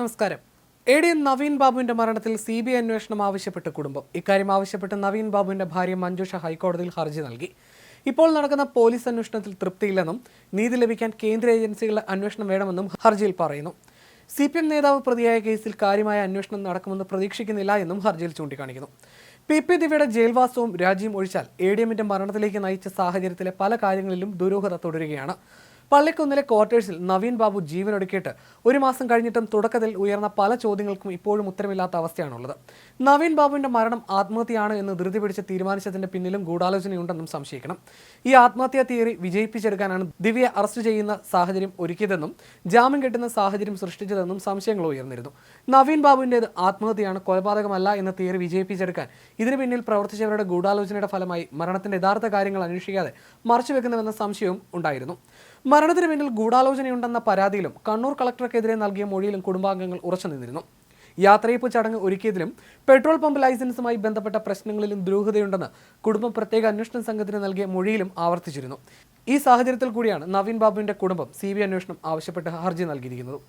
നമസ്കാരം. A D Naveen ബാബുവിന്റെ മരണത്തിൽ സി ബി ഐ അന്വേഷണം ആവശ്യപ്പെട്ട് കുടുംബം. ഇക്കാര്യം ആവശ്യപ്പെട്ട് നവീൻ ബാബുവിന്റെ ഭാര്യ മഞ്ജുഷ ഹൈക്കോടതിയിൽ ഹർജി നൽകി. ഇപ്പോൾ നടക്കുന്ന പോലീസ് അന്വേഷണത്തിൽ തൃപ്തിയില്ലെന്നും നീതി ലഭിക്കാൻ കേന്ദ്ര ഏജൻസികളുടെ അന്വേഷണം വേണമെന്നും ഹർജിയിൽ പറയുന്നു. സി പി എം നേതാവ് പ്രതിയായ കേസിൽ കാര്യമായ അന്വേഷണം നടക്കുമെന്ന് പ്രതീക്ഷിക്കുന്നില്ല എന്നും ഹർജിയിൽ ചൂണ്ടിക്കാണിക്കുന്നു. പി പി ദിവ്യയുടെ ജയിൽവാസവും രാജ്യം ഒഴിച്ചാൽ എ ഡി എമ്മിന്റെ മരണത്തിലേക്ക് നയിച്ച സാഹചര്യത്തിലെ പല കാര്യങ്ങളിലും ദുരൂഹത തുടരുകയാണ്. പള്ളിക്കുന്നിലെ ക്വാർട്ടേഴ്സിൽ നവീൻ ബാബു ജീവനൊടുക്കിയിട്ട് ഒരു മാസം കഴിഞ്ഞിട്ടും തുടക്കത്തിൽ ഉയർന്ന പല ചോദ്യങ്ങൾക്കും ഇപ്പോഴും ഉത്തരമില്ലാത്ത അവസ്ഥയാണുള്ളത്. നവീൻ ബാബുവിന്റെ മരണം ആത്മഹത്യയാണ് എന്ന് ധൃതി പിടിച്ച് തീരുമാനിച്ചതിന്റെ പിന്നിലും ഗൂഢാലോചനയുണ്ടെന്നും സംശയിക്കണം. ഈ ആത്മഹത്യാ തിയറി വിജയിപ്പിച്ചെടുക്കാനാണ് ദിവ്യ അറസ്റ്റ് ചെയ്യുന്ന സാഹചര്യം ഒരുക്കിയതെന്നും ജാമ്യം കിട്ടുന്ന സാഹചര്യം സൃഷ്ടിച്ചതെന്നും സംശയങ്ങൾ ഉയർന്നിരുന്നു. നവീൻ ബാബുവിന്റേത് ആത്മഹത്യയാണ് കൊലപാതകമല്ല എന്ന തിയറി വിജയിപ്പിച്ചെടുക്കാൻ ഇതിനു പിന്നിൽ പ്രവർത്തിച്ചവരുടെ ഗൂഢാലോചനയുടെ ഫലമായി മരണത്തിന്റെ യഥാർത്ഥ കാര്യങ്ങൾ അന്വേഷിക്കാതെ മറച്ചുവെക്കുന്നുവെന്ന സംശയവും ഉണ്ടായിരുന്നു. മരണത്തിന് പിന്നിൽ ഗൂഢാലോചനയുണ്ടെന്ന പരാതിയിലും കണ്ണൂർ കളക്ടർക്കെതിരെ നൽകിയ മൊഴിയിലും കുടുംബാംഗങ്ങൾ ഉറച്ചുനിന്നിരുന്നു യാത്രയപ്പ് ചടങ്ങ് ഒരുക്കിയതിലും പെട്രോൾ പമ്പ് ലൈസൻസുമായി ബന്ധപ്പെട്ട പ്രശ്നങ്ങളിലും ദുരൂഹതയുണ്ടെന്ന് കുടുംബം പ്രത്യേക അന്വേഷണ സംഘത്തിന് നൽകിയ മൊഴിയിലും ആവർത്തിച്ചിരുന്നു. ഈ സാഹചര്യത്തിൽ കൂടിയാണ് നവീൻ ബാബുവിന്റെ കുടുംബം സി ബി അന്വേഷണം ആവശ്യപ്പെട്ട് ഹർജി നൽകിയിരിക്കുന്നത്.